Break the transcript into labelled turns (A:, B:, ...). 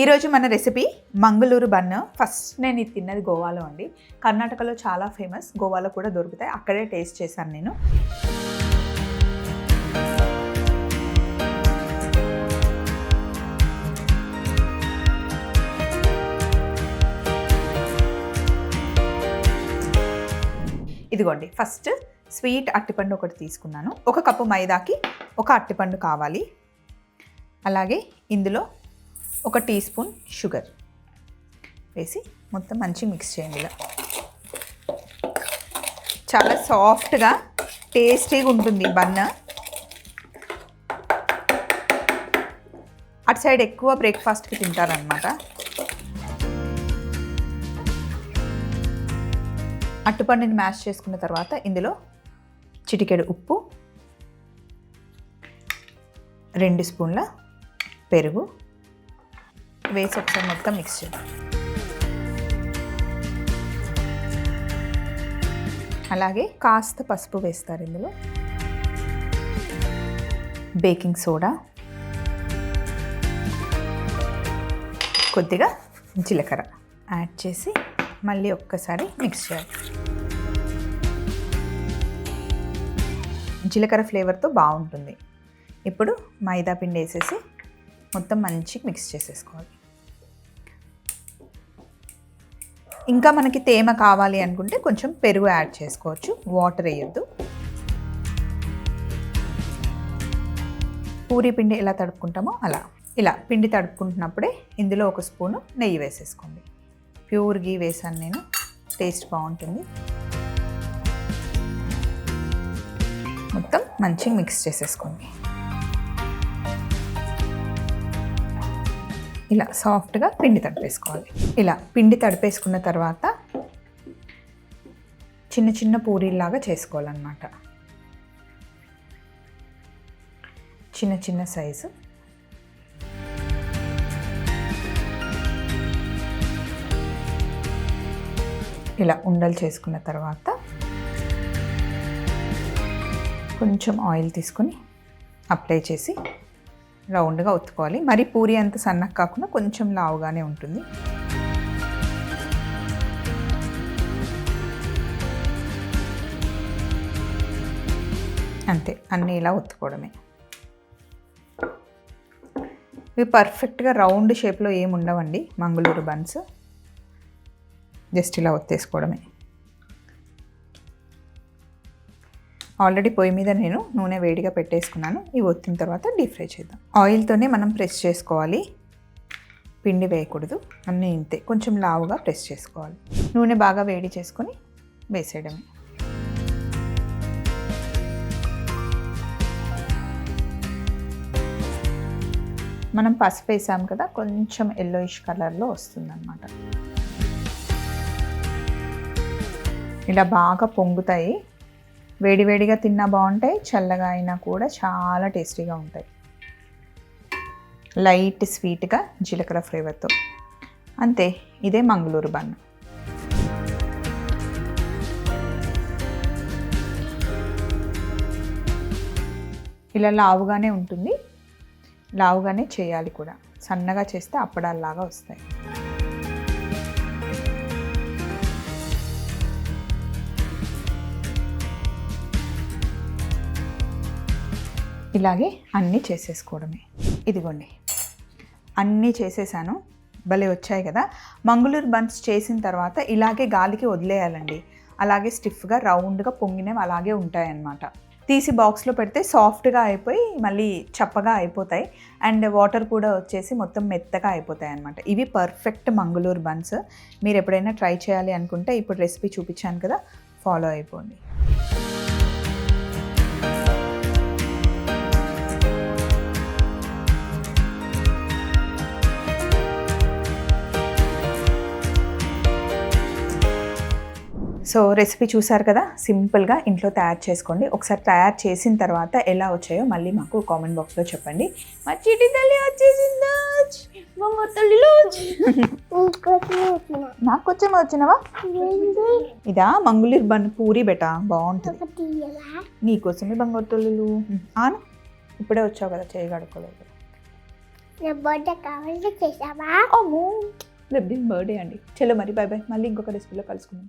A: ఈరోజు మన recipe Mangaluru bun. First నేను ఇది తిన్నది గోవాలో అండి. కర్ణాటకలో చాలా ఫేమస్. గోవాలో కూడా దొరుకుతాయి. అక్కడే టేస్ట్ చేశాను నేను. ఇదిగోండి. ఫస్ట్ స్వీట్ అట్టిపండు ఒకటి తీసుకున్నాను. ఒక కప్పు మైదాకి ఒక అట్టిపండు కావాలి. అలాగే ఇందులో ఒక టీ స్పూన్ షుగర్ వేసి మొత్తం మంచి మిక్స్ చేయండి ఇలా. చాలా సాఫ్ట్గా టేస్టీగా ఉంటుంది బన్న. అటు సైడ్ ఎక్కువ బ్రేక్ఫాస్ట్కి తింటారనమాట అట్టుపండుని మ్యాష్ చేసుకున్న తర్వాత ఇందులో చిటికెడు ఉప్పు రెండు స్పూన్ల పెరుగు వేసి ఒకసారి మొత్తం మిక్స్ చేయాలి అలాగే కాస్త పసుపు వేస్తారు ఇందులో. Baking soda. కొద్దిగా జీలకర్ర యాడ్ చేసి మళ్ళీ ఒక్కసారి మిక్స్ చేయాలి. జీలకర్ర ఫ్లేవర్తో బాగుంటుంది. ఇప్పుడు మైదా పిండి వేసేసి మొత్తం మంచిగా మిక్స్ చేసేసుకోవాలి. ఇంకా మనకి తేమ కావాలి అనుకుంటే కొంచెం పెరుగు యాడ్ చేసుకోవచ్చు. వాటర్ వేయద్దు. పూరి పిండి ఎలా తడుపుకుంటామో అలా. ఇలా పిండి తడుపుకుంటున్నప్పుడే ఇందులో ఒక స్పూను నెయ్యి వేసేసుకోండి. ప్యూర్ గీ వేసాను నేను. టేస్ట్ బాగుంటుంది. మొత్తం మంచిగా మిక్స్ చేసేసుకోండి. ఇలా సాఫ్ట్గా పిండి తడిపేసుకోవాలి. ఇలా పిండి తడిపేసుకున్న తర్వాత చిన్న చిన్న పూరీలాగా చేసుకోవాలన్నమాట. చిన్న చిన్న సైజు. ఇలా ఉండలు చేసుకున్న తర్వాత కొంచెం ఆయిల్ తీసుకొని అప్లై చేసి రౌండ్గా ఒత్తుకోవాలి. మరి పూరి అంత సన్నగా కాకుండా కొంచెం లావుగానే ఉంటుంది. అంతే అన్నీ ఇలా ఒత్తుకోవడమే. ఇవి పర్ఫెక్ట్గా రౌండ్ షేప్లో ఏమి ఉండవండి మంగళూరు బన్స్. జస్ట్ ఇలా ఒత్తేసుకోవడమే. ఆల్రెడీ పొయ్యి మీద నేను నూనె వేడిగా పెట్టేసుకున్నాను. ఇవి ఒత్తిన తర్వాత డీప్ ఫ్రై చేద్దాం. ఆయిల్తోనే మనం ప్రెస్ చేసుకోవాలి. పిండి వేయకూడదు. అన్నీ ఇంతే. కొంచెం లావుగా ప్రెస్ చేసుకోవాలి. నూనె బాగా వేడి చేసుకొని వేసేయడమే. మనం పసుపు వేసాం కదా కొంచెం ఎల్లోయిష్ కలర్లో వస్తుందన్నమాట. ఇలా బాగా పొంగుతాయి. వేడివేడిగా తిన్నా బాగుంటాయి చల్లగా అయినా కూడా చాలా టేస్టీగా ఉంటాయి. లైట్ స్వీట్గా జీలకర్ర ఫ్లేవర్తో. అంతే ఇదే మంగళూరు బన్. ఇలా లావుగానే ఉంటుంది లావుగానే చేయాలి కూడా. సన్నగా చేస్తే అప్పడాల్లాగా వస్తాయి. ఇలాగే అన్నీ చేసేసుకోవడమే. ఇదిగోండి. అన్నీ చేసేసాను. భలే వచ్చాయి కదా. మంగళూరు బన్స్ చేసిన తర్వాత ఇలాగే గాలికి వదిలేయాలండి. అలాగే స్టిఫ్గా రౌండ్గా పొంగినవి అలాగే ఉంటాయన్నమాట. తీసి బాక్స్లో పెడితే సాఫ్ట్గా అయిపోయి మళ్ళీ చప్పగా అయిపోతాయి. అండ్ వాటర్ కూడా వచ్చేసి మొత్తం మెత్తగా అయిపోతాయి అనమాట ఇవి పర్ఫెక్ట్ మంగళూరు బన్స్ మీరు ఎప్పుడైనా ట్రై చేయాలి అనుకుంటే ఇప్పుడు రెసిపీ చూపించాను కదా. ఫాలో అయిపోండి. సో రెసిపీ చూసారు కదా సింపుల్గా ఇంట్లో తయారు చేసుకోండి. ఒకసారి తయారు చేసిన తర్వాత ఎలా వచ్చాయో మళ్ళీ మాకు కామెంట్ బాక్స్లో చెప్పండి. మా చిటి తల్లి వచ్చేసిందా? నాకు కొంచెం వచ్చినవా? ఇదా మంగుళూరు బన్ పూరి బెట బాగుంటుంది. నీకోసమే బంగారు తల్లులు ఆను ఇప్పుడే వచ్చావు కదా చేయి కడుక్కోలేదు. బర్త్డే అండి. చలో మరి బాయ్ బాయ్ మళ్ళీ ఇంకొక రెసిపీలో కలుసుకుందాం.